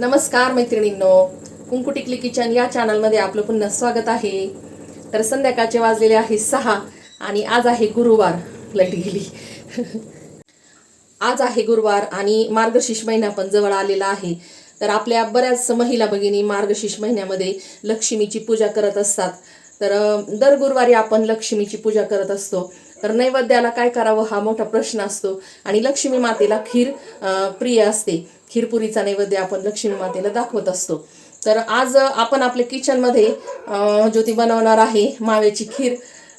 नमस्कार मैत्रिणींनो. कुंकू टिकली किचन या चॅनलमध्ये आपलं पुन्हा स्वागत आहे. तर संध्याकाळचे वाजलेले आहे सहा आणि आज आहे गुरुवार. लट गेली. आज आहे गुरुवार आणि मार्गशीर्ष महिना पण जवळ आलेला आहे. तर आपल्या बऱ्याच महिला भगिनी मार्गशीर्ष महिन्यामध्ये लक्ष्मीची पूजा करत असतात. तर दर गुरुवारी आपण लक्ष्मीची पूजा करत असतो. तर नैवेद्याला काय करावं हा मोठा प्रश्न असतो. आणि लक्ष्मी मातेला खीर प्रिय असते. खीरपुरीचा नैवेद्य आपण लक्ष्मी मातेला दाखवत असतो. तर आज आपण आपल्या किचनमध्ये ज्योती बनवणार आहे माव्याची खीर.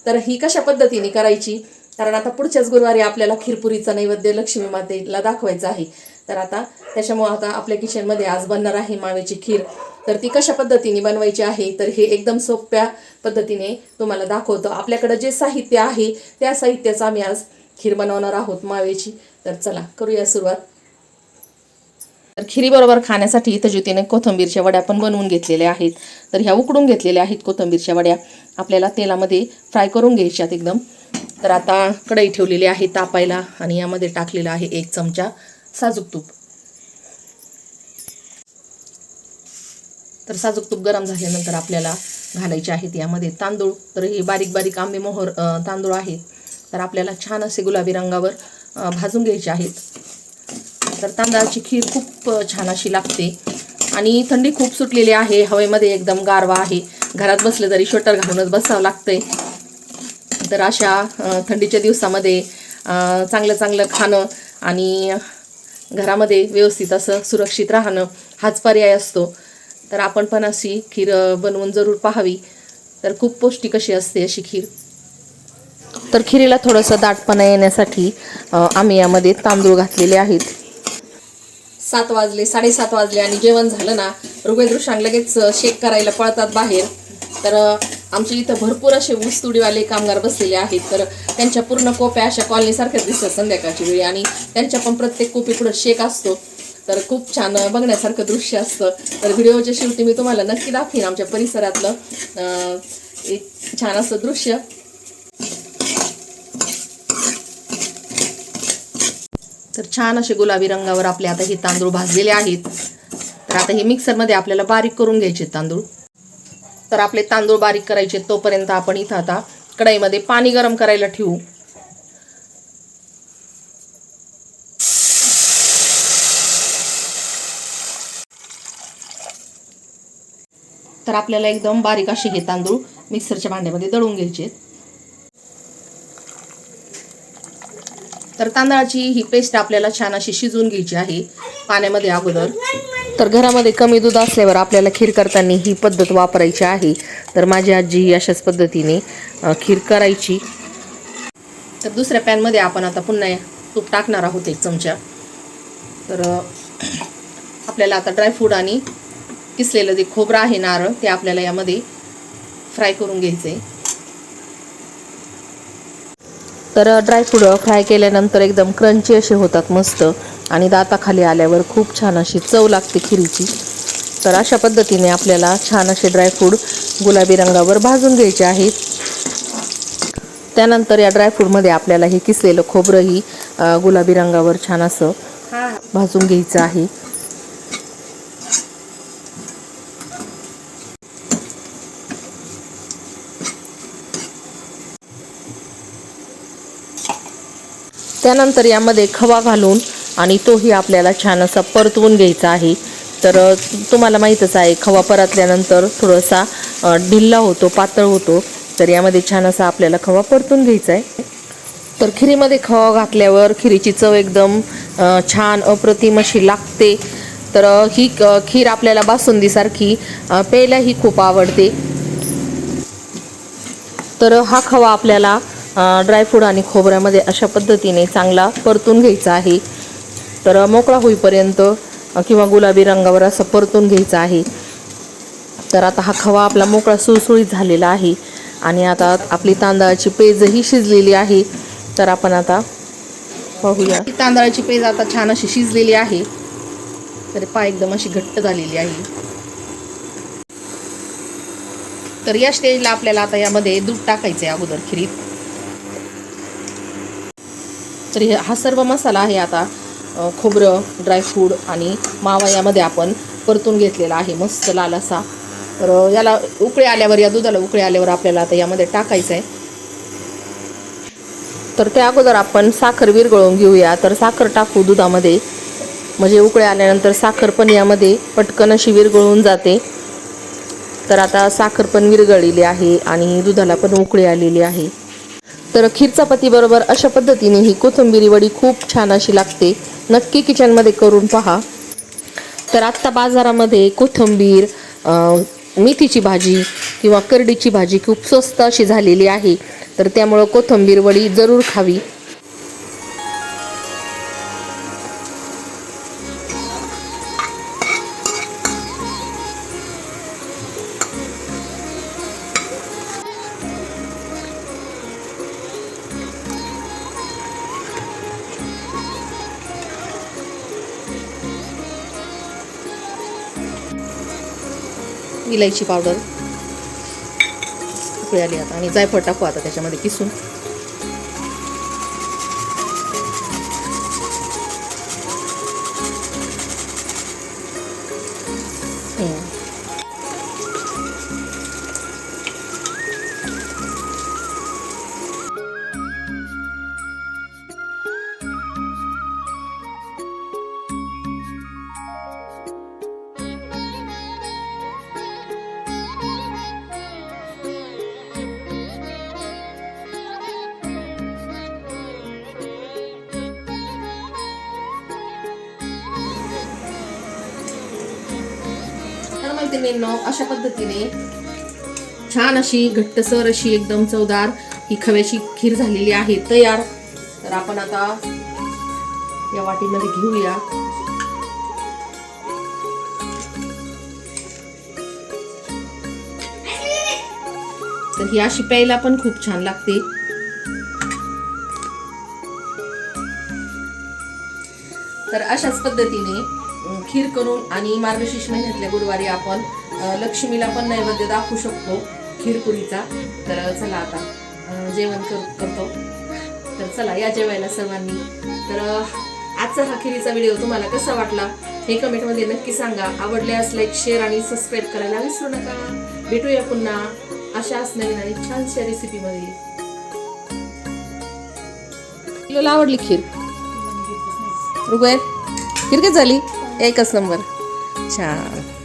तर ही कशा पद्धतीने करायची? कारण आता पुढच्याच गुरुवारी आपल्याला खीरपुरीचा नैवेद्य लक्ष्मी मातेला दाखवायचा आहे. तर आता त्याच्यामुळं आता आपल्या किचनमध्ये आज बनणार आहे माव्याची खीर. तर ती कशा पद्धतीने बनवायची आहे? तर हे एकदम सोप्या पद्धतीने तुम्हाला दाखवतो. आपल्याकडं जे साहित्य आहे त्या साहित्याचा आम्ही आज खीर बनवणार आहोत माव्याची तर चला करूया सुरुवात. तर खिरीबरोबर खाण्यासाठी इथं ज्योतीने कोथिंबीरच्या वड्या पण बनवून घेतलेल्या आहेत. तर ह्या उकडून घेतलेल्या आहेत कोथिंबीरच्या वड्या. आपल्याला तेलामध्ये फ्राय करून घ्यायच्यात एकदम. तर आता कढई ठेवलेली आहे तापायला आणि यामध्ये टाकलेलं आहे एक चमचा साजूक तूप. तर साजूक तूप गरम झाल्यानंतर आपल्याला घालायचे आहेत यामध्ये तांदूळ. तर हे बारीक बारीक आंबे मोहर तांदूळ आहेत. तर आपल्याला छान असे गुलाबी रंगावर भाजून घ्यायचे आहेत. तर तांदळाची खीर खूप छान अशी लागते. आणि थंडी खूप सुटलेली आहे. हवेमध्ये एकदम गारवा आहे. घरात बसलं तरी स्वेटर घालूनच बसावं लागतंय. तर अशा थंडीच्या दिवसामध्ये चांगलं चांगलं खाणं आणि घरामध्ये व्यवस्थित असं सुरक्षित राहणं हाच पर्याय असतो. तर आपण पण अशी खीर बनवून जरूर पाहावी. तर खूप पौष्टिक अशी असते अशी खीर. तर खिरीला थोडंसं दाटपणा येण्यासाठी आम्ही यामध्ये तांदूळ घातलेले आहेत. सात वाजले साडेसात वाजले आणि जेवण झालं ना ऋग्वेदृशांग लगेच शेक करायला पळतात बाहेर. तर आमच्या इथं भरपूर असे ऊसतोडीवाले कामगार बसलेले आहेत. तर त्यांच्या पूर्ण कोप्या अशा कॉलनीसारख्याच दिसतात संध्याकाळची वेळी आणि त्यांच्या पण प्रत्येक कोपी पुढं शेक असतो. तर खूप छान बघण्यासारखं दृश्य असतं. तर व्हिडिओच्या शेवटी मी तुम्हाला नक्की दाखवीन आमच्या परिसरातलं एक छान असं दृश्य. तर छान असे गुलाबी रंगावर आपले आता हे तांदूळ भाजलेले आहेत. तर आता हे मिक्सरमध्ये आपल्याला बारीक करून घ्यायचे तांदूळ. तर आपले तांदूळ बारीक करायचे तोपर्यंत आपण इथं आता कढईमध्ये पाणी गरम करायला ठेवू. तर आपल्याला एकदम बारीक असे हे तांदूळ मिक्सरच्या भांड्यामध्ये दळून घ्यायचे तर तांदळाची ही पेस्ट आपल्याला छान अशी शिजवून घ्यायची आहे पाण्यामध्ये अगोदर. तर घरामध्ये कमी दूध असल्यावर आपल्याला खीर करताना ही पद्धत वापरायची आहे. तर माझी आजी ही अशाच पद्धतीने खीर करायची. तर दुसऱ्या पॅनमध्ये आपण आता पुन्हा तूप टाकणार आहोत एक चमचा. तर आपल्याला आता ड्रायफ्रूट आणि किसलेलं जे खोबरं आहे नारळ ते आपल्याला यामध्ये फ्राय करून घ्यायचं आहे तर ड्रायफ्रूट फ्राय केल्यानंतर एकदम क्रंची असे होतात मस्त. आणि दाताखाली आल्यावर खूप छान अशी चव लागते खिरीची. तर अशा पद्धतीने आपल्याला छान असे ड्रायफ्रूट गुलाबी रंगावर भाजून घ्यायचे आहेत. त्यानंतर या ड्रायफ्रूटमध्ये आपल्याला हे किसलेलं खोबरंही गुलाबी रंगावर छान असं भाजून घ्यायचं आहे. त्यानंतर यामध्ये खवा घालून आणि तोही आपल्याला छान असा परतवून घ्यायचा आहे. तर तुम्हाला माहीतच आहे खवा परतल्यानंतर थोडासा ढिल्ला होतो पातळ होतो. तर यामध्ये छान असा आपल्याला खवा परतून घ्यायचा आहे. तर खिरीमध्ये खवा घातल्यावर खिरीची चव एकदम छान अप्रतिम अशी लागते. तर ही खीर आपल्याला बासुंदीसारखी प्यायलाही खूप आवडते. तर हा खवा आपल्याला ड्रायफ्रूट आणि खोबऱ्यामध्ये अशा पद्धतीने चांगला परतून घ्यायचा आहे. तर मोकळा होईपर्यंत किंवा गुलाबी रंगावर असं परतून घ्यायचं आहे. तर आता हा खवा आपला मोकळा सुळसुळीत झालेला आहे. आणि आता आपली तांदळाची पेजही शिजलेली आहे. तर आपण आता पाहूया. तांदळाची पेज आता छान अशी शिजलेली आहे. तर पा एकदम अशी घट्ट झालेली आहे. तर या स्टेजला आपल्याला आता यामध्ये दूध टाकायचं आहे अगोदर खिरीत. तर हे- हा सर्व मसाला आहे आता खोबरं ड्रायफ्रूट आणि मावा यामध्ये आपण परतून घेतलेला आहे. मस्त लाल असा तर याला उकळे आल्यावर या दुधाला उकळे आल्यावर आपल्याला आता यामध्ये टाकायचं आहे तर त्या अगोदर आपण साखर विरगळून घेऊया. तर साखर टाकू दुधामध्ये. म्हणजे उकळे आल्यानंतर साखर पण यामध्ये पटकन अशी विरगळून जाते. तर आता साखर पण विरगळलेली आहे आणि दुधाला पण उकळी आलेली आहे. तर खीर चपातीबरोबर अशा पद्धतीने ही कोथिंबिरी वडी खूप छान अशी लागते. नक्की किचनमध्ये करून पहा. तर आत्ता बाजारामध्ये कोथिंबीर मेथीची भाजी किंवा करडीची भाजी खूप स्वस्त अशी झालेली आहे. तर त्यामुळं कोथिंबीर वडी जरूर खावी. इलायची पावडर. उकळी आली आता. आणि जायफळ टाकू आता त्याच्यामध्ये किसून. मैत्रिणींनो अशा पद्धतीने छान अशी घट्टसर अशी एकदम चवदार ही खव्याची खीर झालेली आहे तयार. तर आपण आता या वाटीमध्ये घेऊया. तर ही अशी प्यायला पण खूप छान लागते. तर अशाच पद्धतीने खीर करून आणि मार्गशीर्ष महिन्यातल्या गुरुवारी आपण लक्ष्मीला पण नैवेद्य दाखवू शकतो खीरपुरीचा. तर चला आता जेवण कर करतो. तर चला या जेवायला सर्वांनी. तर आजचा हा खिरीचा व्हिडिओ तुम्हाला कसा वाटला हे कमेंटमध्ये नक्की सांगा. आवडल्यास लाईक शेअर आणि सबस्क्राईब करायला विसरू नका. भेटूया पुन्हा अशाच नवीन आणि छानशा रेसिपीमध्ये तुला आवडली खीर? रुबेर खीर काय झाली? एकच नंबर. छान.